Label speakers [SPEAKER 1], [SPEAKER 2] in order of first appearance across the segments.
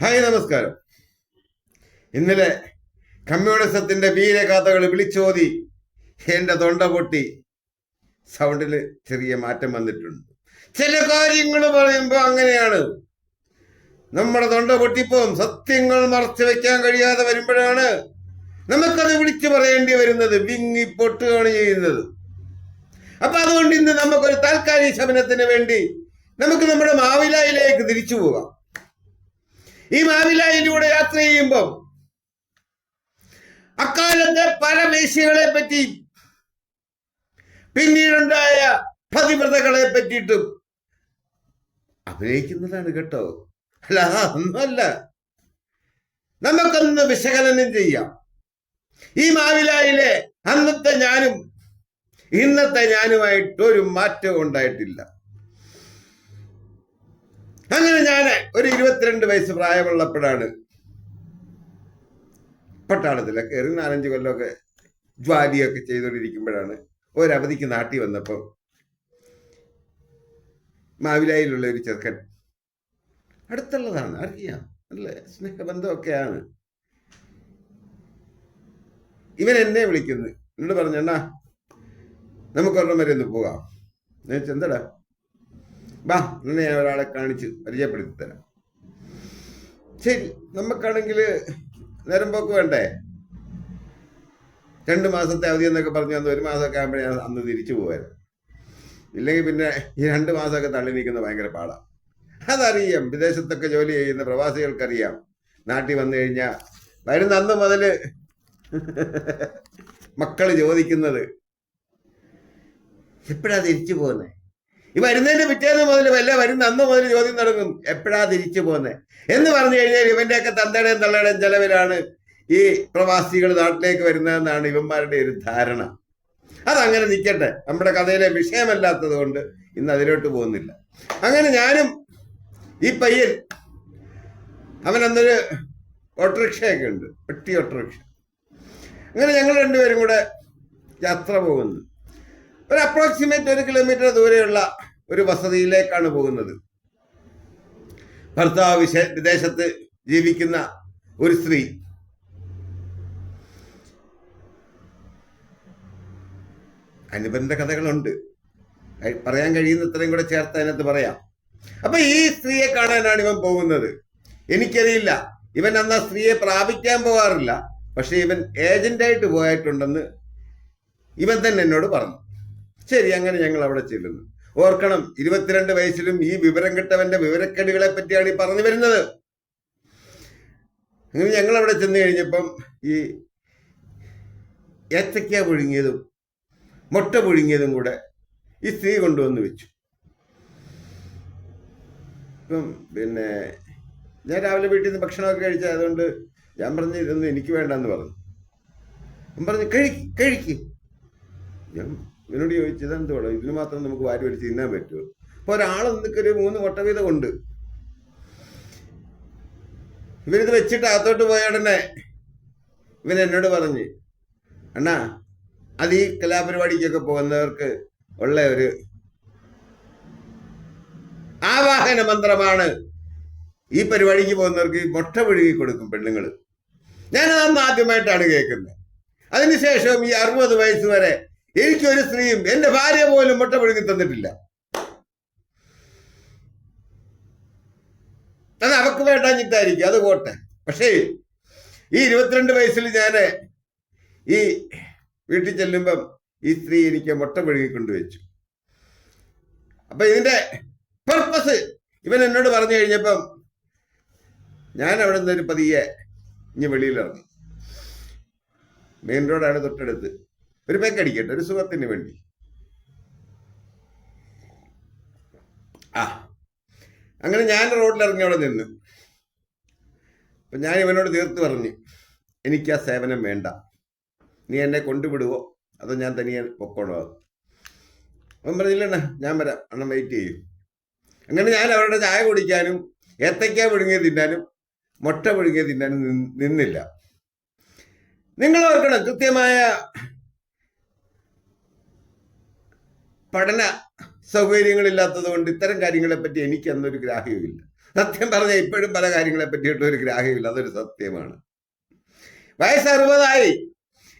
[SPEAKER 1] Hi നമസ്കാരം. ഇന്നലെ കമ്മ്യൂണിസത്തിന്റെ വീരഗാഥകൾ വിളിച്ചോതി എന്റെ തൊണ്ട പൊട്ടി. സൗണ്ടിൽ ചെറിയ മാറ്റം വന്നിട്ടുണ്ട്. ചില കാര്യങ്ങൾ പറയുമ്പോൾ അങ്ങനെയാണ്. നമ്മുടെ തൊണ്ട പൊട്ടിപ്പോവും. സത്യങ്ങൾ മറച്ചു വെക്കാൻ കഴിയാതെ വരുമ്പോഴാണ് നമുക്കത് വിളിച്ചു പറയേണ്ടി വരുന്നത്. വിങ്ങി പൊട്ടുകയാണ് ചെയ്യുന്നത്. അപ്പൊ അതുകൊണ്ട് ഇന്ന് നമുക്കൊരു താൽക്കാലിക ശമനത്തിന് വേണ്ടി നമുക്ക് നമ്മുടെ മാവിലായിലേക്ക് തിരിച്ചു പോകാം. ഈ മാവിലായിലൂടെ യാത്ര ചെയ്യുമ്പോൾ അക്കാലത്തെ പല മേശികളെ പറ്റി പിന്നീടുണ്ടായ പതിവ്രതകളെ പറ്റിയിട്ടും അഭിനയിക്കുന്നതാണ് കേട്ടോ. അല്ല ഒന്നുമല്ല നമുക്കൊന്ന് വിശകലനം ചെയ്യാം. ഈ മാവിലായിലെ അന്നത്തെ ഞാനും ഇന്നത്തെ ഞാനുമായിട്ട് ഒരു മാറ്റവും ഉണ്ടായിട്ടില്ല. അങ്ങനെ ഞാൻ ഒരു ഇരുപത്തിരണ്ട് വയസ്സ് പ്രായമുള്ളപ്പോഴാണ് പട്ടാളത്തിലൊക്കെ കയറി നാലഞ്ച് കൊല്ലമൊക്കെ ജ്വാലിയൊക്കെ ചെയ്തുകൊണ്ടിരിക്കുമ്പോഴാണ് ഒരവധിക്ക് നാട്ടിൽ വന്നപ്പോൾ മാവിലായിലുള്ള ഒരു ചെറുക്കൻ അടുത്തുള്ളതാണ് അറിയാം. നല്ല സ്നേഹബന്ധമൊക്കെയാണ്. ഇവൻ എന്നെ വിളിക്കുന്നു. എന്നോട് പറഞ്ഞു അണ്ണാ നമുക്കൊരെണ്ണം വരെ ഒന്ന് പോകാം. എന്താടാ? വാ ഇന്ന് ഞാൻ ഒരാളെ കാണിച്ച് പരിചയപ്പെടുത്തി തരാം ശരി നമുക്കാണെങ്കിൽ നേരം പോക്ക് വേണ്ടേ? രണ്ട് മാസത്തെ അവധി എന്നൊക്കെ പറഞ്ഞു അന്ന് ഒരു മാസമൊക്കെ ആകുമ്പോഴേ അന്ന് തിരിച്ചു പോകായിരുന്നു ഇല്ലെങ്കിൽ പിന്നെ ഈ രണ്ട് മാസമൊക്കെ തള്ളി നിൽക്കുന്ന ഭയങ്കര പാടാണ് അതറിയാം വിദേശത്തൊക്കെ ജോലി ചെയ്യുന്ന പ്രവാസികൾക്കറിയാം. നാട്ടിൽ വന്നു കഴിഞ്ഞാൽ വരുന്ന അന്ന് മുതൽ മക്കൾ ചോദിക്കുന്നത് എപ്പോഴാണ് തിരിച്ചു പോകുന്നത് ഈ വരുന്നതിന്റെ പിറ്റേന്ന് മുതൽ വല്ല വരുന്ന അന്ന് മുതൽ ചോദ്യം തുടങ്ങും എപ്പോഴാ തിരിച്ചു പോകുന്നത് എന്ന് പറഞ്ഞു കഴിഞ്ഞാൽ ഇവന്റെയൊക്കെ തന്തയുടെയും തള്ളയുടെയും ചെലവിലാണ് ഈ പ്രവാസികൾ നാട്ടിലേക്ക് വരുന്നതെന്നാണ് ഇവന്മാരുടെ ഒരു ധാരണ. അതങ്ങനെ നിൽക്കട്ടെ നമ്മുടെ കഥയിലെ വിഷയമല്ലാത്തത് കൊണ്ട് ഇന്ന് അതിലോട്ട് പോകുന്നില്ല. അങ്ങനെ ഞാനും ഈ പയ്യൻ അവൻ അന്നൊരു ഓട്ടോറിക്ഷയൊക്കെ ഉണ്ട് പെട്ടി ഓട്ടോറിക്ഷ. അങ്ങനെ ഞങ്ങൾ രണ്ടുപേരും കൂടെ യാത്ര പോകുന്നു. ഒരു അപ്രോക്സിമേറ്റ് ഒരു കിലോമീറ്റർ ദൂരെയുള്ള ഒരു വസതിയിലേക്കാണ് പോകുന്നത്. ഭർത്താവ് വിശ വിദേശത്ത് ജീവിക്കുന്ന ഒരു സ്ത്രീ. അനുബന്ധ കഥകളുണ്ട്. പറയാൻ കഴിയുന്ന ഇത്രയും കൂടെ ചേർത്ത് അതിനകത്ത് പറയാം. അപ്പൊ ഈ സ്ത്രീയെ കാണാനാണ് ഇവൻ പോകുന്നത്. എനിക്കറിയില്ല. ഇവൻ അന്ന് ആ സ്ത്രീയെ പ്രാപിക്കാൻ പോകാറില്ല. പക്ഷെ ഇവൻ ഏജന്റായിട്ട് പോയിട്ടുണ്ടെന്ന് ഇവൻ തന്നെ എന്നോട് പറഞ്ഞു. ശരി അങ്ങനെ ഞങ്ങൾ അവിടെ ചെല്ലുന്നു. ഓർക്കണം ഇരുപത്തിരണ്ട് വയസ്സിലും ഈ വിവരം കിട്ടവന്റെ വിവരക്കേടുകളെ പറ്റിയാണ് ഈ പറഞ്ഞു വരുന്നത്. അങ്ങനെ ഞങ്ങൾ അവിടെ ചെന്ന് കഴിഞ്ഞപ്പം ഈ ഏത്തക്ക പുഴുങ്ങിയതും മുട്ട പുഴുങ്ങിയതും കൂടെ ഈ സ്ത്രീ കൊണ്ടുവന്ന് വെച്ചു. ഇപ്പം പിന്നെ ഞാൻ രാവിലെ വീട്ടിൽ നിന്ന് ഭക്ഷണമൊക്കെ കഴിച്ച അതുകൊണ്ട് ഞാൻ പറഞ്ഞു ഇതൊന്നും എനിക്ക് വേണ്ടെന്ന് പറഞ്ഞു. പറഞ്ഞു കഴിക്ക് കഴിക്ക്. ഞാൻ ഇവനോട് ചോദിച്ചു ഇതെന്തോടാ ഇതിന് മാത്രം നമുക്ക് വാരി വലിച്ച് തിന്നാൻ പറ്റുമോ? അപ്പൊ ഒരാൾ നിൽക്കൊരു മൂന്ന് മുട്ട ഉണ്ട് ഇവരിത് വെച്ചിട്ട് അകത്തോട്ട് പോയ ഉടനെ ഇവൻ എന്നോട് പറഞ്ഞ് അണ്ണാ അത് ഈ കലാപരിപാടിക്കൊക്കെ പോകുന്നവർക്ക് ഉള്ള ഒരു ആവാഹന മന്ത്രമാണ് ഈ പരിപാടിക്ക് പോകുന്നവർക്ക് മുട്ട പുഴുകി കൊടുക്കും പെണ്ണുങ്ങൾ ഞാനത് അന്ന് ആദ്യമായിട്ടാണ് കേൾക്കുന്നത്. അതിനുശേഷം ഈ അറുപത് വയസ്സ് വരെ എനിക്കൊരു സ്ത്രീയും എന്റെ ഭാര്യ പോലും മുട്ട പുഴുകി തന്നിട്ടില്ല. അത് അവക്ക് വേണ്ടാഞ്ഞിട്ടായിരിക്കും അത് പോട്ടെ. പക്ഷേ ഈ ഇരുപത്തിരണ്ട് വയസ്സിൽ ഞാൻ ഈ വീട്ടിൽ ചെല്ലുമ്പം ഈ സ്ത്രീ എനിക്ക് മുട്ട പുഴുകി കൊണ്ടുവച്ചു. അപ്പൊ ഇതിന്റെ പർപ്പസ് ഇവൻ എന്നോട് പറഞ്ഞു കഴിഞ്ഞപ്പം ഞാൻ അവിടെ നിന്ന് ഒരു പതിയെ ഇനി വെളിയിലിറങ്ങി. മെയിൻ റോഡാണ് തൊട്ടടുത്ത്. ഒരു പെക്കടിക്കട്ടെ ഒരു സുഖത്തിന് വേണ്ടി. ആ അങ്ങനെ ഞാൻ റോഡിൽ ഇറങ്ങി അവിടെ നിന്ന്. ഞാൻ ഇവനോട് തീർത്ത് പറഞ്ഞു എനിക്ക് ആ സേവനം വേണ്ട. നീ എന്നെ കൊണ്ടുവിടുവോ? അതോ ഞാൻ തനിയെ പൊക്കോളോ? അവൻ പറഞ്ഞില്ലണ്ണ ഞാൻ വരാം. അണ്ണൻ വെയിറ്റ് ചെയ്യും. അങ്ങനെ ഞാൻ അവരുടെ ചായ കുടിക്കാനും ഏത്തയ്ക്ക പുഴുങ്ങിയ തിന്നാനും മുട്ട പുഴുങ്ങിയ തിന്നാനും നിന്നില്ല. നിങ്ങൾ ഓർക്കണം കൃത്യമായ പഠന സൗകര്യങ്ങളില്ലാത്തത് കൊണ്ട് ഇത്തരം കാര്യങ്ങളെപ്പറ്റി എനിക്ക് അന്നൊരു ഗ്രാഹ്യവുമില്ല സത്യം പറഞ്ഞാൽ ഇപ്പോഴും പല കാര്യങ്ങളെ പറ്റിയിട്ട് ഒരു ഗ്രാഹ്യമില്ല അതൊരു സത്യമാണ്. വയസ്സ് അറുപതായി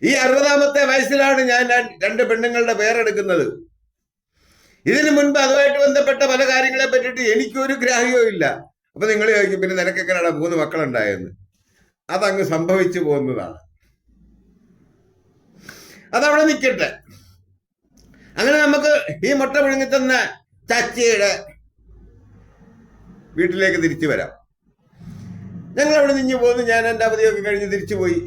[SPEAKER 1] ഈ അറുപതാമത്തെ വയസ്സിലാണ് ഞാൻ രണ്ട് പെണ്ണുങ്ങളുടെ പേരെടുക്കുന്നത്. ഇതിനു മുൻപ് അതുമായിട്ട് ബന്ധപ്പെട്ട പല കാര്യങ്ങളെ പറ്റിയിട്ട് എനിക്കൊരു ഗ്രാഹ്യവും ഇല്ല. അപ്പൊ നിങ്ങൾ ചോദിക്കും പിന്നെ നിനക്കെങ്ങനെയാണ് മൂന്ന് മക്കളുണ്ടായെന്ന്? അതങ്ങ് സംഭവിച്ചു പോകുന്നതാണ്. അതവിടെ നിൽക്കട്ടെ അങ്ങനെ നമുക്ക് ഈ മുട്ട പുഴുങ്ങി തന്ന ചച്ചിയുടെ വീട്ടിലേക്ക് തിരിച്ചു വരാം. ഞങ്ങൾ അവിടെ നിന്ന് പോന്ന് ഞാൻ എന്റെ അവധിയൊക്കെ കഴിഞ്ഞ് തിരിച്ചു പോയി.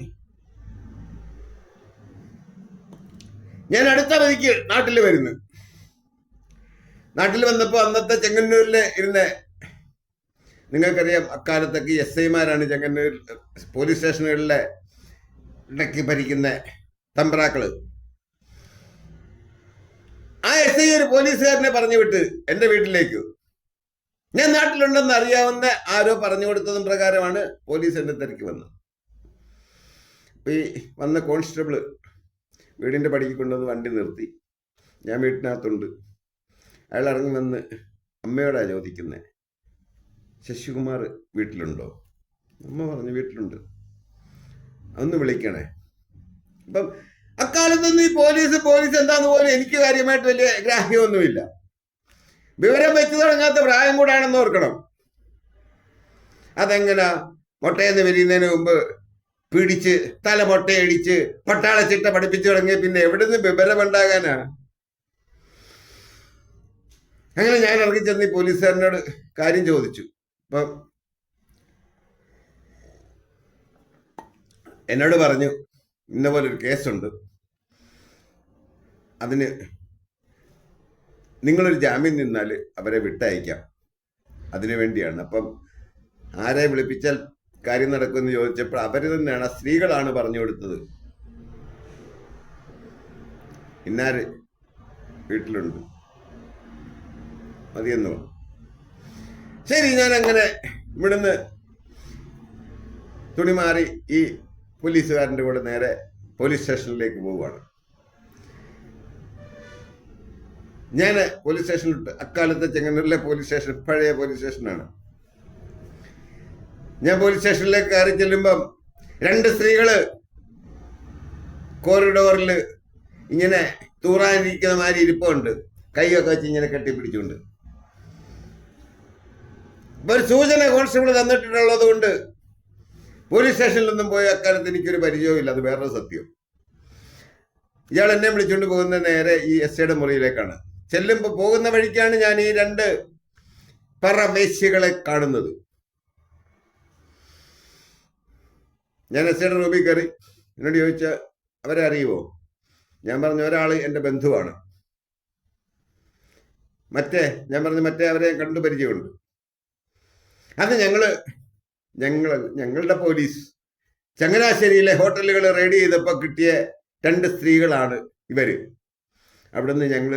[SPEAKER 1] ഞാൻ അടുത്ത അവധിക്ക് നാട്ടിൽ വരുന്നു. നാട്ടിൽ വന്നപ്പോൾ അന്നത്തെ ചെങ്ങന്നൂരിൽ ഇരുന്ന നിങ്ങൾക്കറിയാം അക്കാലത്തൊക്കെ എസ് ഐമാരാണ് ചെങ്ങന്നൂർ പോലീസ് സ്റ്റേഷനുകളിലെ ഇടയ്ക്ക് ഭരിക്കുന്ന തമ്പ്രാക്കൾ. ആ എസ് ഐ ഒരു പോലീസുകാരനെ പറഞ്ഞു വിട്ട് എന്റെ വീട്ടിലേക്ക്. ഞാൻ നാട്ടിലുണ്ടെന്ന് അറിയാവുന്ന ആരോ പറഞ്ഞു കൊടുത്തതും പ്രകാരമാണ് പോലീസ് എന്നെ തിരക്കി വന്നത്. ഈ വന്ന കോൺസ്റ്റബിൾ വീടിന്റെ പടിക്ക് കൊണ്ടുവന്ന് വണ്ടി നിർത്തി. ഞാൻ വീട്ടിനകത്തുണ്ട്. അയാൾ ഇറങ്ങി വന്ന് അമ്മയോടാ ചോദിക്കുന്നത് ശശികുമാർ വീട്ടിലുണ്ടോ? അമ്മ പറഞ്ഞു വീട്ടിലുണ്ട്. ഒന്ന് വിളിക്കണേ. അപ്പം അക്കാലത്തൊന്നും ഈ പോലീസ് പോലീസ് എന്താന്ന് പോലും എനിക്ക് കാര്യമായിട്ട് വലിയ ഗ്രാഹ്യമൊന്നുമില്ല. വിവരം വെച്ചു തുടങ്ങാത്ത പ്രായം കൂടാണെന്ന് ഓർക്കണം. അതെങ്ങനെ? മുട്ടയെന്ന് വിരിയുന്നതിന് മുമ്പ് പിടിച്ച് തല മുട്ടയടിച്ച് പട്ടാളച്ചിട്ട പഠിപ്പിച്ചു തുടങ്ങിയ പിന്നെ എവിടെ നിന്ന് വിവരമുണ്ടാകാനാ അങ്ങനെ ഞാൻ ഇറങ്ങി ചെന്ന് ഈ പോലീസുകാരനോട് കാര്യം ചോദിച്ചു. അപ്പം എന്നോട് പറഞ്ഞു ഇന്ന പോലെ ഒരു കേസുണ്ട്. അതിന് നിങ്ങളൊരു ജാമ്യം നിന്നാൽ അവരെ വിട്ടയക്കാം. അതിനു വേണ്ടിയാണ്. അപ്പം ആരെ വിളിപ്പിച്ചാൽ കാര്യം നടക്കുമെന്ന് ചോദിച്ചപ്പോൾ അവർ തന്നെയാണ് സ്ത്രീകളാണ് പറഞ്ഞു കൊടുത്തത്. ഇന്നാര് വീട്ടിലുണ്ട്. മതിയെന്നോ ശരി ഞാൻ അങ്ങനെ ഇവിടുന്ന് തുണി മാറി ഈ പോലീസുകാരന്റെ കൂടെ നേരെ പോലീസ് സ്റ്റേഷനിലേക്ക് പോവുകയാണ്. ഞാൻ പോലീസ് സ്റ്റേഷനിലിട്ട് അക്കാലത്തെ ചെങ്ങന്നൂരിലെ പോലീസ് സ്റ്റേഷൻ പഴയ പോലീസ് സ്റ്റേഷനാണ്. ഞാൻ പോലീസ് സ്റ്റേഷനിലേക്ക് കയറി ചെല്ലുമ്പം രണ്ട് സ്ത്രീകൾ കോറിഡോറിൽ ഇങ്ങനെ തൂറാനിരിക്കുന്ന മാതിരി ഇരിപ്പുണ്ട്. കൈയൊക്കെ വെച്ച് ഇങ്ങനെ കെട്ടിപ്പിടിച്ചുകൊണ്ട്. ഒരു സൂചന കോൺസ്റ്റബിൾ തന്നിട്ടുള്ളത് കൊണ്ട് പോലീസ് സ്റ്റേഷനിലൊന്നും പോയ അക്കാലത്ത് എനിക്കൊരു പരിചയവുമില്ല. അത് വേറൊരു സത്യം. ഇയാൾ എന്നെ വിളിച്ചുകൊണ്ട് പോകുന്ന നേരെ ഈ എസ് ഐയുടെ മുറിയിലേക്കാണ്. ചെല്ലുമ്പോൾ പോകുന്ന വഴിക്കാണ് ഞാൻ ഈ രണ്ട് പറവേശ്യകളെ കാണുന്നത്. ഞാൻ എസ് ഐയുടെ റൂമിൽ കയറി. എന്നോട് ചോദിച്ച അവരെ അറിയുമോ ഞാൻ പറഞ്ഞു ഒരാൾ എന്റെ ബന്ധുവാണ്. മറ്റേ ഞാൻ പറഞ്ഞു മറ്റേ അവരെ കണ്ടു പരിചയമുണ്ട്. അത് ഞങ്ങൾ ഞങ്ങൾ ഞങ്ങളുടെ പോലീസ് ചങ്ങനാശ്ശേരിയിലെ ഹോട്ടലുകൾ റെയ്ഡ് ചെയ്തപ്പോൾ കിട്ടിയ രണ്ട് സ്ത്രീകളാണ് ഇവർ അവിടുന്ന് ഞങ്ങൾ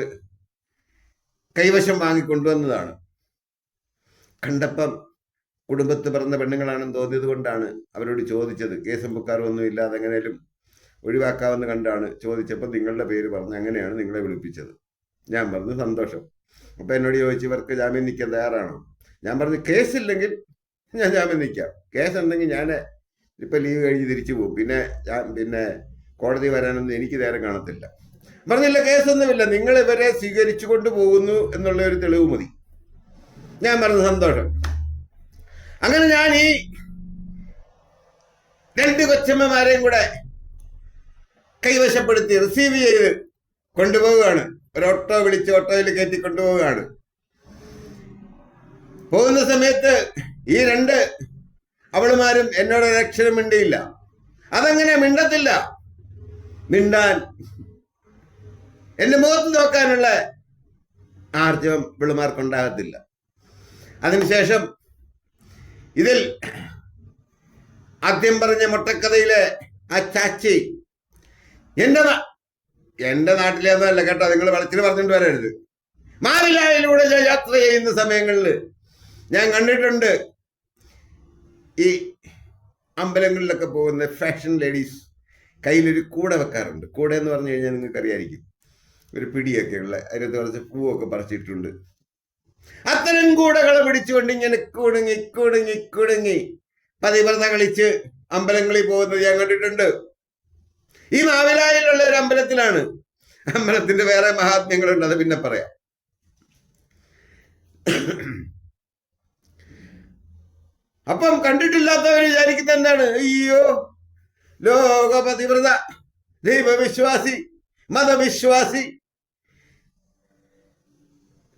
[SPEAKER 1] കൈവശം വാങ്ങിക്കൊണ്ടുവന്നതാണ് കണ്ടപ്പം കുടുംബത്ത് പിറന്ന പെണ്ണുങ്ങളാണെന്ന് തോന്നിയത് കൊണ്ടാണ് അവരോട് ചോദിച്ചത്. കേസും ബുക്കാറും ഒന്നും ഇല്ലാതെ എങ്ങനെയും ഒഴിവാക്കാമെന്ന് കണ്ടാണ് ചോദിച്ചപ്പോൾ നിങ്ങളുടെ പേര് പറഞ്ഞ് അങ്ങനെയാണ് നിങ്ങളെ വിളിപ്പിച്ചത്. ഞാൻ പറഞ്ഞു സന്തോഷം. അപ്പോൾ എന്നോട് ചോദിച്ചു ഇവർക്ക് ജാമ്യം നിൽക്കാൻ തയ്യാറാണോ? ഞാൻ പറഞ്ഞു കേസില്ലെങ്കിൽ ഞാൻ ജാമ്യം നിൽക്കാം കേസ് ഉണ്ടെങ്കിൽ ഞാൻ ഇപ്പം ലീവ് കഴിഞ്ഞ് തിരിച്ചു പോകും പിന്നെ ഞാൻ പിന്നെ കോടതി വരാനൊന്നും എനിക്ക് നേരം കാണത്തില്ല. പറഞ്ഞില്ല കേസൊന്നുമില്ല നിങ്ങൾ ഇവരെ സ്വീകരിച്ചു കൊണ്ടുപോകുന്നു എന്നുള്ള ഒരു തെളിവ് മതി. ഞാൻ പറഞ്ഞ സന്തോഷം. അങ്ങനെ ഞാൻ ഈ രണ്ട് കൊച്ചമ്മമാരെയും കൂടെ കൈവശപ്പെടുത്തി റിസീവ് ചെയ്ത് കൊണ്ടുപോവുകയാണ്. ഒരു ഓട്ടോ വിളിച്ച് ഓട്ടോയിൽ കയറ്റി കൊണ്ടുപോവുകയാണ്. പോകുന്ന സമയത്ത് ഈ രണ്ട് അവളുമാരും എന്നോട് ഒരക്ഷരം മിണ്ടിയില്ല. അതങ്ങനെ മിണ്ടത്തില്ല. മിണ്ടാൻ എന്റെ മുഖത്ത് നോക്കാനുള്ള ആർജവം പിള്ളമാർക്കുണ്ടാകത്തില്ല അതിനുശേഷം ഇതിൽ ആദ്യം പറഞ്ഞ മുട്ടക്കഥയിലെ ആ ചാച്ചി എന്റെ നാ- എന്റെ നാട്ടിലേന്നല്ല കേട്ടോ നിങ്ങൾ വളച്ചിന് പറഞ്ഞിട്ട് വരരുത്. മാവിലായിലൂടെ യാത്ര ചെയ്യുന്ന സമയങ്ങളിൽ ഞാൻ കണ്ടിട്ടുണ്ട് ഈ അമ്പലങ്ങളിലൊക്കെ പോകുന്ന ഫാഷൻ ലേഡീസ് കയ്യിലൊരു കൂട വെക്കാറുണ്ട്. കൂട എന്ന് പറഞ്ഞു കഴിഞ്ഞാൽ നിങ്ങൾക്ക് അറിയായിരിക്കും ഒരു പിടിയൊക്കെ ഉള്ള അതിനകത്ത് കുറച്ച് പൂവൊക്കെ പറിച്ചിട്ടുണ്ട്. അത്തരം കൂടകളെ പിടിച്ചുകൊണ്ട് ഇങ്ങനെ കുടുങ്ങി കുടുങ്ങി കുടുങ്ങി പതിവ്രത കളിച്ച് അമ്പലങ്ങളിൽ പോകുന്നത് ഞാൻ കണ്ടിട്ടുണ്ട്. ഈ മാവിലായിലുള്ള ഒരു അമ്പലത്തിലാണ്. അമ്പലത്തിന്റെ വേറെ മഹാത്മ്യങ്ങളുണ്ട് അത് പിന്നെ പറയാം. അപ്പം കണ്ടിട്ടില്ലാത്തവർ വിചാരിക്കുന്ന എന്താണ്? അയ്യോ ലോകപതിവ്രത ദൈവവിശ്വാസി മതവിശ്വാസി.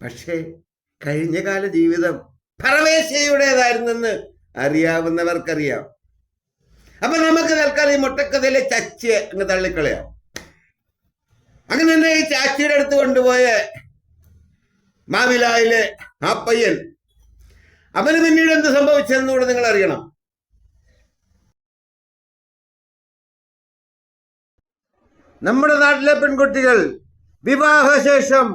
[SPEAKER 1] പക്ഷേ കഴിഞ്ഞകാല ജീവിതം പരമേശ്വരയുടേതായിരുന്നെന്ന് അറിയാവുന്നവർക്കറിയാം. അപ്പൊ നമുക്ക് തൽക്കാലം ഈ മുട്ടക്കഥയിലെ ചച്ചി അങ്ങ് തള്ളിക്കളയാം. അങ്ങനെ തന്നെ ഈ ചാച്ചിയുടെ അടുത്ത് കൊണ്ടുപോയ മാവിലായിലെ ആ പയ്യൻ അവന് പിന്നീട് എന്ത് സംഭവിച്ചെന്നുകൂടെ നിങ്ങൾ അറിയണം നമ്മുടെ നാട്ടിലെ പെൺകുട്ടികൾ വിവാഹശേഷം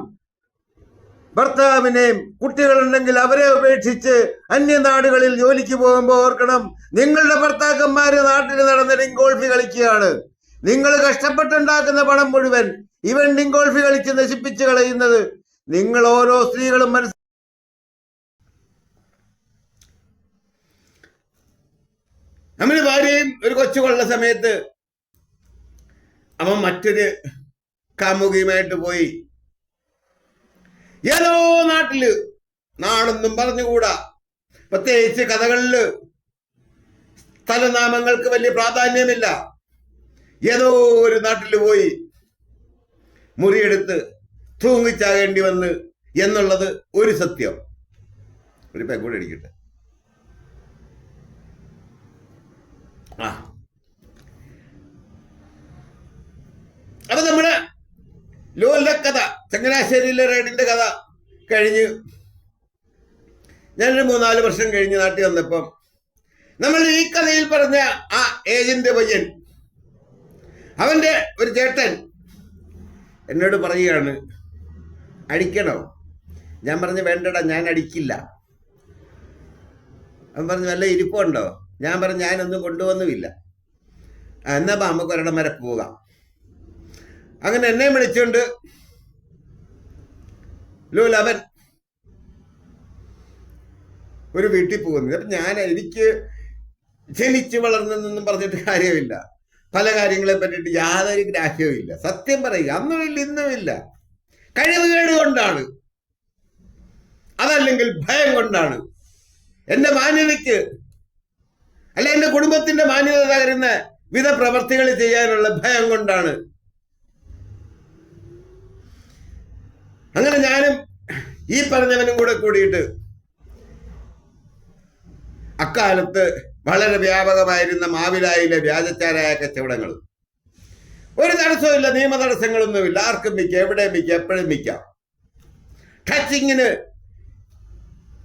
[SPEAKER 1] ഭർത്താവിനെയും കുട്ടികളുണ്ടെങ്കിൽ അവരെ ഉപേക്ഷിച്ച് അന്യനാടുകളിൽ ജോലിക്ക് പോകുമ്പോൾ ഓർക്കണം നിങ്ങളുടെ ഭർത്താക്കന്മാര് നാട്ടിൽ നടന്ന് ഡിങ്കോൾഫി കളിക്കുകയാണ്. നിങ്ങൾ കഷ്ടപ്പെട്ടുണ്ടാക്കുന്ന പണം മുഴുവൻ ഇവൻ ഡിങ്കോൾഫി കളിച്ച് നശിപ്പിച്ച് കളയുന്നത് നിങ്ങൾ ഓരോ സ്ത്രീകളും മനസ്സിൽ നമ്മുടെ ഭാര്യയും ഒരു കൊച്ചു കൊള്ള സമയത്ത് അവൻ മറ്റൊരു കാമുകിയുമായിട്ട് പോയി. ഏതോ നാട്ടിൽ നാടൊന്നും പറഞ്ഞുകൂടാ. പ്രത്യേകിച്ച് കഥകളിൽ സ്ഥലനാമങ്ങൾക്ക് വലിയ പ്രാധാന്യമില്ല. ഏതോ ഒരു നാട്ടിൽ പോയി മുറിയെടുത്ത് തൂങ്ങിച്ചാകേണ്ടി വന്ന് എന്നുള്ളത് ഒരു സത്യം. ഒരു പെങ്കൂടെ അടിക്കട്ടെ അപ്പൊ നമ്മുടെ ലോലിന്റെ കഥ ചങ്ങനാശ്ശേരിയിലെ റൈഡിന്റെ കഥ കഴിഞ്ഞ് ഞാനൊരു മൂന്നാൽ വർഷം കഴിഞ്ഞ് നാട്ടിൽ വന്നപ്പം നമ്മൾ ഈ കഥയിൽ പറഞ്ഞ ആ ഏജന്റ് പയ്യൻ അവന്റെ ഒരു ചേട്ടൻ എന്നോട് പറയുകയാണ് അടിക്കണോ? ഞാൻ പറഞ്ഞു വേണ്ടടാ ഞാൻ അടിക്കില്ല. അവൻ പറഞ്ഞു വല്ല ഇരിപ്പുണ്ടോ? ഞാൻ പറഞ്ഞു ഞാനൊന്നും കൊണ്ടുവന്നുമില്ല. "ആ, എന്നാ നമുക്ക് ഒരിടം വരെ പോകാം. അങ്ങനെ എന്നെ വിളിച്ചുകൊണ്ട് ലൂൽ അവൻ ഒരു വീട്ടിൽ പോകുന്നത് അപ്പൊ ഞാൻ എനിക്ക് ജനിച്ചു വളർന്നെന്നൊന്നും പറഞ്ഞിട്ട് കാര്യമില്ല. പല കാര്യങ്ങളെ പറ്റിയിട്ട് യാതൊരു ഗ്രാഹ്യവും ഇല്ല. സത്യം പറയുക അന്നുമില്ല ഇന്നുമില്ല. കഴിവുകേട് കൊണ്ടാണ്. അതല്ലെങ്കിൽ ഭയം കൊണ്ടാണ്. എന്റെ മാന്യതയ്ക്ക് അല്ല എന്റെ കുടുംബത്തിന്റെ മാന്യത തകരുന്ന വിധ പ്രവർത്തികൾ ചെയ്യാനുള്ള ഭയം കൊണ്ടാണ്. അങ്ങനെ ഞാനും ഈ പറഞ്ഞവനും കൂടെ കൂടിയിട്ട് അക്കാലത്ത് വളരെ വ്യാപകമായിരുന്ന മാവിലായിലെ വ്യാജച്ചാരായ കച്ചവടങ്ങൾ ഒരു തടസ്സമില്ല നിയമ തടസ്സങ്ങളൊന്നുമില്ല. ആർക്കും മിക്ക എവിടെയും മിക്ക എപ്പോഴും മിക്ക. ടച്ചിങ്ങിന്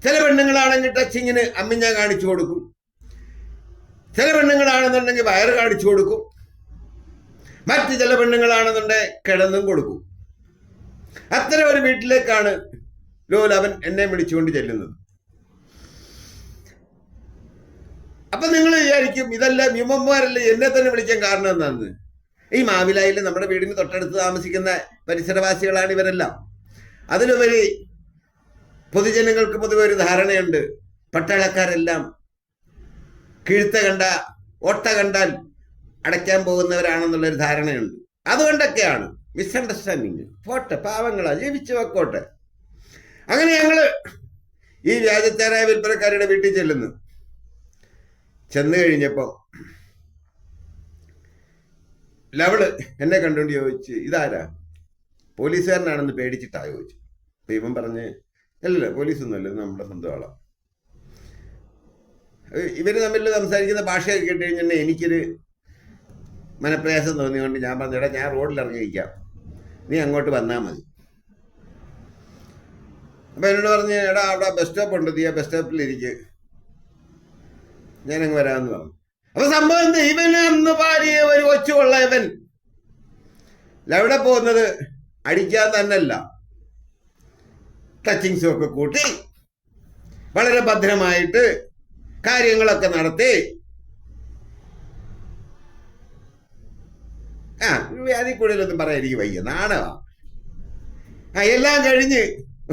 [SPEAKER 1] ചില പെണ്ണുങ്ങളാണെങ്കിൽ ടച്ചിങ്ങിന് അമ്മിഞ്ഞ കാണിച്ചു കൊടുക്കും. ചില പെണ്ണുങ്ങളാണെന്നുണ്ടെങ്കിൽ വയറ് കാണിച്ചു കൊടുക്കും. മറ്റ് ചില പെണ്ണുങ്ങളാണെന്നുണ്ടെങ്കിൽ കിടന്നും കൊടുക്കും. അത്തരം ഒരു വീട്ടിലേക്കാണ് ലോലവൻ എന്നെ വിളിച്ചുകൊണ്ട് ചെല്ലുന്നത്. അപ്പൊ നിങ്ങൾ വിചാരിക്കും ഇതെല്ലാം യുവന്മാരല്ലേ എന്നെ തന്നെ വിളിക്കാൻ കാരണം എന്താന്ന്? ഈ മാവിലായിൽ നമ്മുടെ വീടിന് തൊട്ടടുത്ത് താമസിക്കുന്ന പരിസരവാസികളാണ് ഇവരെല്ലാം. അതിലുപരി പൊതുജനങ്ങൾക്ക് പൊതുവെ ഒരു ധാരണയുണ്ട്. പട്ടാളക്കാരെല്ലാം കിഴുത്ത കണ്ട ഓട്ട കണ്ടാൽ അടയ്ക്കാൻ പോകുന്നവരാണെന്നുള്ളൊരു ധാരണയുണ്ട്. അതുകൊണ്ടൊക്കെയാണ് മിസ്അണ്ടർസ്റ്റാൻഡിങ് പോട്ടെ പാവങ്ങളെ ജീവിച്ചു വെക്കോട്ടെ അങ്ങനെ ഞങ്ങൾ ഈ വ്യാജത്താരായ വിൽപ്പനക്കാരുടെ വീട്ടിൽ ചെല്ലുന്നു. ചെന്ന് കഴിഞ്ഞപ്പോൾ ലവൾ എന്നെ കണ്ടുകൊണ്ട് ചോദിച്ചു ഇതാരാ? പോലീസുകാരനാണെന്ന് പേടിച്ചിട്ടാ? ചോദിച്ചു. അപ്പൊ പറഞ്ഞ് അല്ലല്ല പോലീസൊന്നുമല്ല നമ്മുടെ സ്വന്തം ആളാ. ഇവർ തമ്മിൽ സംസാരിക്കുന്ന ഭാഷയൊക്കെ കേട്ട് കഴിഞ്ഞാൽ എനിക്കൊരു മനപ്രയാസം തോന്നിയുകൊണ്ട് ഞാൻ പറഞ്ഞു എടാ ഞാൻ റോഡിൽ ഇറങ്ങിയിരിക്കാം നീ അങ്ങോട്ട് വന്നാൽ മതി. അപ്പം എന്നോട് പറഞ്ഞ് എടാ അവിടെ ബസ് സ്റ്റോപ്പ് ഉണ്ട് ആ ബസ് സ്റ്റോപ്പിൽ ഇരിക്ക്. ഞാൻ അങ്ങ് വരാമെന്ന് പറഞ്ഞു. അപ്പൊ സംഭവം എന്ത്? ഇവൻ അന്ന് പാടിയ ഒരു കൊച്ചു കൊള്ള ഇവൻ എവിടെ പോകുന്നത് അടിക്കാൻ തന്നെയല്ല. ടച്ചിങ്സും ഒക്കെ കൂട്ടി വളരെ ഭദ്രമായിട്ട് കാര്യങ്ങളൊക്കെ നടത്തി. ആ വ്യാധി കൂടുതലൊന്നും പറയാൻ എനിക്ക് വയ്യ. നാണവാ. ആ എല്ലാം കഴിഞ്ഞ്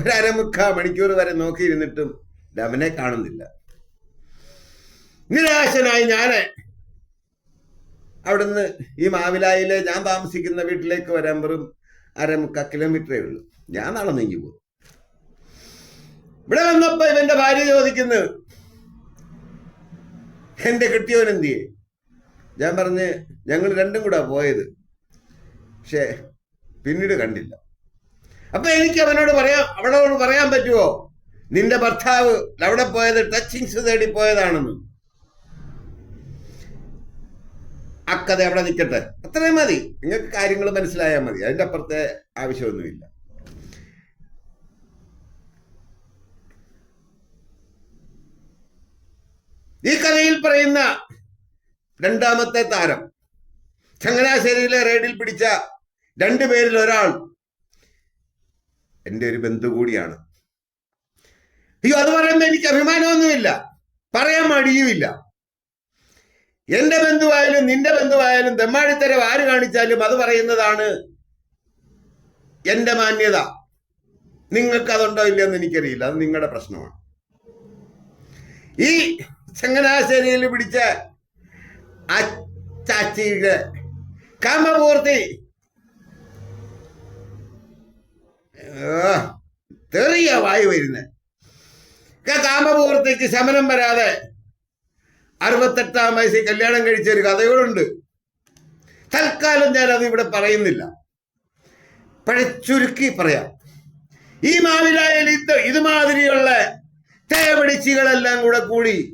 [SPEAKER 1] ഒരമുക്കാ മണിക്കൂർ വരെ നോക്കിയിരുന്നിട്ടും ഡമനെ കാണുന്നില്ല. നിരാശനായി ഞാൻ അവിടുന്ന് ഈ മാവിലായിലെ ഞാൻ താമസിക്കുന്ന വീട്ടിലേക്ക് വരാൻ വെറും അരമുക്കാ കിലോമീറ്ററേ ഉള്ളൂ. ഞാൻ നടന്നെങ്കിൽ പോകും ഇവിടെ വന്നപ്പോ ഇവന്റെ ഭാര്യ ചോദിക്കുന്നു എന്റെ കെട്ടിയവൻ ചെയ്യേ? ഞാൻ പറഞ്ഞ് ഞങ്ങൾ രണ്ടും കൂടെ പോയത്. പക്ഷേ പിന്നീട് കണ്ടില്ല. അപ്പൊ എനിക്ക് അവനോട് പറയാം അവളോട് പറയാൻ പറ്റുമോ നിന്റെ ഭർത്താവ് അവിടെ പോയത് ടച്ചിങ്സ് തേടി പോയതാണെന്ന്. അക്കഥ അവിടെ നിൽക്കട്ടെ അത്രയും മതി. നിങ്ങൾക്ക് കാര്യങ്ങൾ മനസ്സിലായാൽ മതി. അതിന്റെ അപ്പുറത്തെ ആവശ്യമൊന്നുമില്ല. ഈ കഥയിൽ പറയുന്ന രണ്ടാമത്തെ താരം ചങ്ങനാശ്ശേരിയിലെ റെയ്ഡിൽ പിടിച്ച രണ്ടു പേരിൽ ഒരാൾ എന്റെ ഒരു ബന്ധു കൂടിയാണ്. അയ്യോ അത് പറയുമ്പോൾ എനിക്ക് അഭിമാനമൊന്നുമില്ല. പറയാൻ മടിയുമില്ല. എന്റെ ബന്ധുവായാലും നിന്റെ ബന്ധുവായാലും തെമ്മാടിത്തരം ആര് കാണിച്ചാലും അത് പറയുന്നതാണ് എന്റെ മാന്യത. നിങ്ങൾക്ക് അതുണ്ടോ ഇല്ലയെന്ന് എനിക്കറിയില്ല. അത് നിങ്ങളുടെ പ്രശ്നമാണ്. ഈ ചങ്ങനാശ്ശേരിയിൽ പിടിച്ച ആ കാമപൂർത്തി തെറിയ വായു വരുന്നത് കാമപൂർത്തിക്ക് ശമനം വരാതെ അറുപത്തെട്ടാം വയസ്സിൽ കല്യാണം കഴിച്ച ഒരു കഥകളുണ്ട്. തൽക്കാലം ഞാൻ അത് ഇവിടെ പറയുന്നില്ല. പക്ഷെ ചുരുക്കി പറയാം. ഈ മാവിലായാലും ഇത് ഇതുമാതിരിയുള്ള തേവടിച്ചികളെല്ലാം കൂടെ കൂടി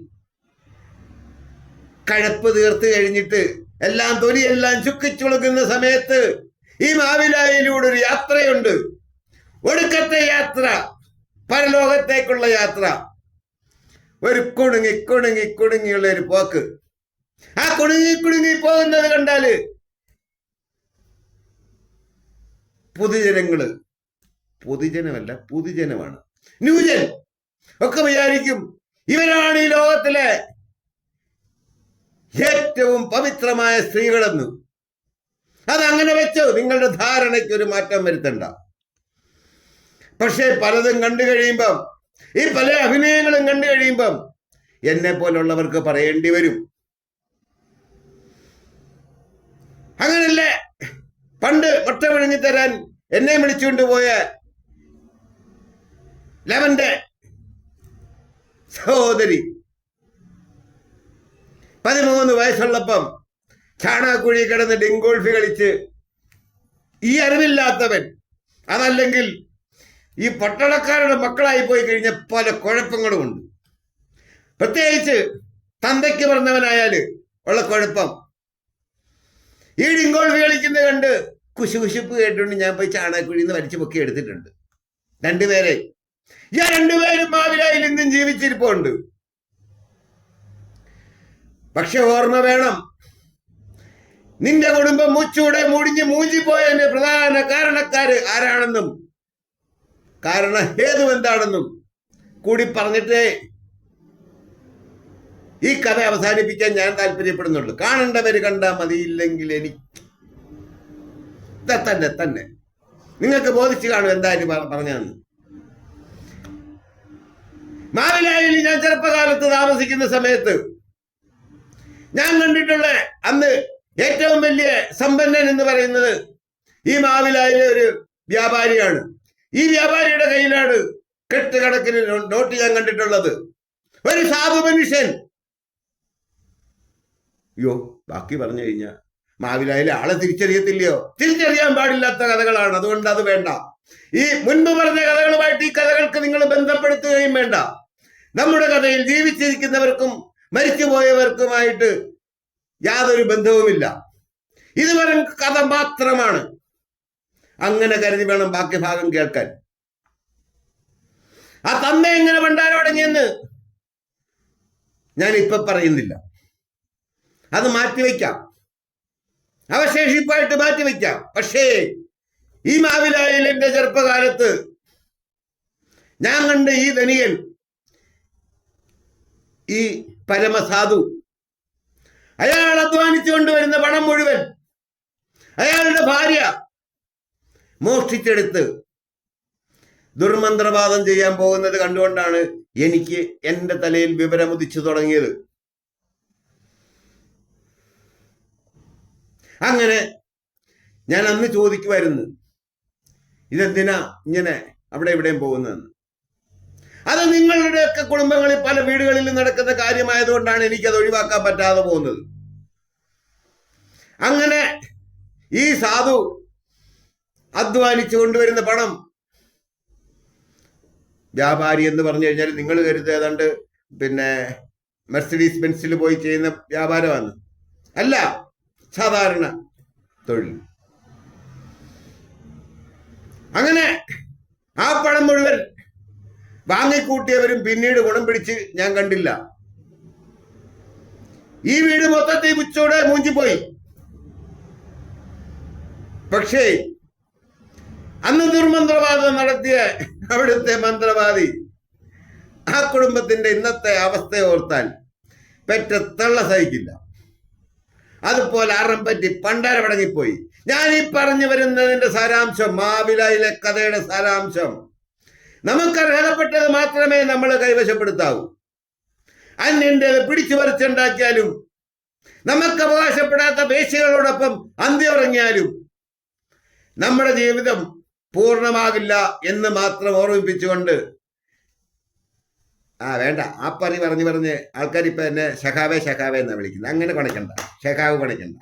[SPEAKER 1] കഴപ്പ് തീർത്ത് കഴിഞ്ഞിട്ട് എല്ലാം തൊലിയെല്ലാം ചുക്കിച്ചുളുക്കുന്ന സമയത്ത് ഈ മാവിലായിലൂടെ ഒരു യാത്രയുണ്ട്. ഒടുക്കത്തെ യാത്ര പരലോകത്തേക്കുള്ള യാത്ര. ഒരു കുണുങ്ങി കുണുങ്ങി കുണുങ്ങിയുള്ള ഒരു പോക്ക്. ആ കുണുങ്ങി കുണുങ്ങി പോകുന്നത് കണ്ടാൽ പൊതുജനങ്ങൾ. പൊതുജനമല്ല പൊതുജനമാണ്. ന്യൂജൻ ഒക്കെ വിചാരിക്കും ഇവരാണ് ഈ ലോകത്തിലെ ഏറ്റവും പവിത്രമായ സ്ത്രീകളെന്ന്. അതങ്ങനെ വെച്ചോ നിങ്ങളുടെ ധാരണയ്ക്ക് ഒരു മാറ്റം വരുത്തണ്ട. പക്ഷേ പലതും കണ്ടു കഴിയുമ്പം ഈ പല അഭിനയങ്ങളും കണ്ടു കഴിയുമ്പം എന്നെ പോലുള്ളവർക്ക് പറയേണ്ടി വരും. അങ്ങനല്ലേ? പണ്ട് മുട്ട തരാൻ എന്നെ വിളിച്ചുകൊണ്ട് പോയ ലെവന്റെ സഹോദരി പതിമൂന്ന് വയസ്സുള്ളപ്പം ചാണാക്കുഴി കിടന്ന് ഡിങ്കോൾഫി കളിച്ച് ഈ അറിവില്ലാത്തവൻ അതല്ലെങ്കിൽ ഈ പട്ടണക്കാരുടെ മക്കളായി പോയി കഴിഞ്ഞ പല കുഴപ്പങ്ങളുമുണ്ട് പ്രത്യേകിച്ച് തന്തയ്ക്ക് പറഞ്ഞവനായാൽ ഉള്ള കുഴപ്പം. ഈ ഡിങ്കോൾഫി കളിക്കുന്ന കണ്ട് കുശുകുശുപ്പ് കേട്ടുകൊണ്ട് ഞാൻ പോയി ചാണാക്കുഴിയിൽ നിന്ന് വലിച്ചു പൊക്കി എടുത്തിട്ടുണ്ട്. രണ്ടുപേരെ. ഈ രണ്ടുപേരും മാവിലായിൽ ഇന്നും ജീവിച്ചിരിപ്പുണ്ട്. പക്ഷെ ഓർമ്മ വേണം. നിന്റെ കുടുംബം മുച്ചൂടെ മുടിഞ്ഞ് മൂഞ്ചിപ്പോയതിന്റെ പ്രധാന കാരണക്കാര് ആരാണെന്നും കാരണ ഹേതു എന്താണെന്നും കൂടി പറഞ്ഞിട്ടേ ഈ കഥ അവസാനിപ്പിക്കാൻ ഞാൻ താല്പര്യപ്പെടുന്നുള്ളൂ. കാണേണ്ടവര് കണ്ടാൽ മതിയില്ലെങ്കിൽ എനിക്ക് തന്നെ തന്നെ. നിങ്ങൾക്ക് ബോധിച്ചു കാണും എന്തായാലും പറഞ്ഞാന്ന് മാവിലായിൽ ഞാൻ ചെറുപ്പകാലത്ത് താമസിക്കുന്ന സമയത്ത് ഞാൻ കണ്ടിട്ടുള്ള അന്ന് ഏറ്റവും വലിയ സമ്പന്നൻ എന്ന് പറയുന്നത് ഈ മാവിലായിലെ ഒരു വ്യാപാരിയാണ്. ഈ വ്യാപാരിയുടെ കയ്യിലാണ് കെട്ടുകണക്കിന് നോട്ട് ഞാൻ കണ്ടിട്ടുള്ളത്. ഒരു സാധു മനുഷ്യൻ. അയ്യോ ബാക്കി പറഞ്ഞു കഴിഞ്ഞാൽ മാവിലായിലെ ആളെ തിരിച്ചറിയത്തില്ലയോ? തിരിച്ചറിയാൻ പാടില്ലാത്ത കഥകളാണ്. അതുകൊണ്ട് അത് വേണ്ട. ഈ മുൻപ് പറഞ്ഞ കഥകളുമായിട്ട് ഈ കഥകൾക്ക് നിങ്ങൾ ബന്ധപ്പെടുത്തുകയും വേണ്ട. നമ്മുടെ കഥയിൽ ജീവിച്ചിരിക്കുന്നവർക്കും മരിച്ചുപോയവർക്കുമായിട്ട് യാതൊരു ബന്ധവുമില്ല. ഇത് വെറും കഥ മാത്രമാണ്. അങ്ങനെ കരുതി വേണം ബാക്കി ഭാഗം കേൾക്കാൻ. ആ തന്ത എങ്ങനെ പണ്ടാരോടങ്ങിയെന്ന് ഞാൻ ഇപ്പൊ പറയുന്നില്ല. അത് മാറ്റിവെക്കാം. അവശേഷിപ്പായിട്ട് മാറ്റിവെക്കാം. പക്ഷേ ഈ മാവിലായിൽ എന്റെ ചെറുപ്പകാലത്ത് ഞാൻ കണ്ട ഈ ധനികൻ ഈ പരമസാധു. അയാൾ അധ്വാനിച്ചു കൊണ്ടുവരുന്ന പണം മുഴുവൻ അയാളുടെ ഭാര്യ മോഷ്ടിച്ചെടുത്ത് ദുർമന്ത്രവാദം ചെയ്യാൻ പോകുന്നത് കണ്ടുകൊണ്ടാണ് എനിക്ക് എന്റെ തലയിൽ വിവരമുദിച്ചു തുടങ്ങിയത്. അങ്ങനെ ഞാൻ അന്ന് ചോദിക്കുമായിരുന്നു ഇതെന്തിനാ ഇങ്ങനെ അവിടെ എവിടെയും പോകുന്നതെന്ന്? അത് നിങ്ങളുടെയൊക്കെ കുടുംബങ്ങളിൽ പല വീടുകളിലും നടക്കുന്ന കാര്യമായതുകൊണ്ടാണ് എനിക്കത് ഒഴിവാക്കാൻ പറ്റാതെ പോകുന്നത്. അങ്ങനെ ഈ സാധു അധ്വാനിച്ചു കൊണ്ടുവരുന്ന പണം വ്യാപാരി എന്ന് പറഞ്ഞു കഴിഞ്ഞാൽ നിങ്ങൾ കരുത് ഏതാണ്ട് പിന്നെ മെർസിഡീസ് ബെൻസിൽ പോയി ചെയ്യുന്ന വ്യാപാരമാണ്. അല്ല സാധാരണ തൊഴിൽ. അങ്ങനെ ആ പണം മുഴുവൻ വാങ്ങിക്കൂട്ടിയവരും പിന്നീട് ഗുണം പിടിച്ച് ഞാൻ കണ്ടില്ല. ഈ വീട് മൊത്തത്തിൽ ഉച്ചോടെ മൂഞ്ചിപ്പോയി. പക്ഷേ അന്ന് ദുർമന്ത്രവാദം നടത്തിയ അവിടുത്തെ മന്ത്രവാദി ആ കുടുംബത്തിന്റെ ഇന്നത്തെ അവസ്ഥ ഓർത്താൽ പെറ്റ തള്ള സഹിക്കില്ല. അതുപോലെ അറം പറ്റി പണ്ടാര മടങ്ങിപ്പോയി ഞാൻ ഈ പറഞ്ഞു വരുന്നതിന്റെ സാരാംശം മാവിലയിലെ കഥയുടെ സാരാംശം. നമുക്കർഹതപ്പെട്ടത് മാത്രമേ നമ്മൾ കൈവശപ്പെടുത്താവൂ. അന്യന്റെ പിടിച്ചു പറിച്ചുണ്ടാക്കിയാലും നമുക്ക് അവകാശപ്പെടാത്ത പേശികളോടൊപ്പം അന്ത്യുറങ്ങിയാലും നമ്മുടെ ജീവിതം പൂർണമാകില്ല എന്ന് മാത്രം ഓർമ്മിപ്പിച്ചുകൊണ്ട് ആ വേണ്ട ആ പറി പറഞ്ഞ് പറഞ്ഞ് ആൾക്കാർ ഇപ്പൊ എന്നെ ഷഹാവേ ഷഹാവേ എന്നാണ് വിളിക്കുന്നത്. അങ്ങനെ പണിക്കണ്ട ഷഹാവ് പണിക്കണ്ട.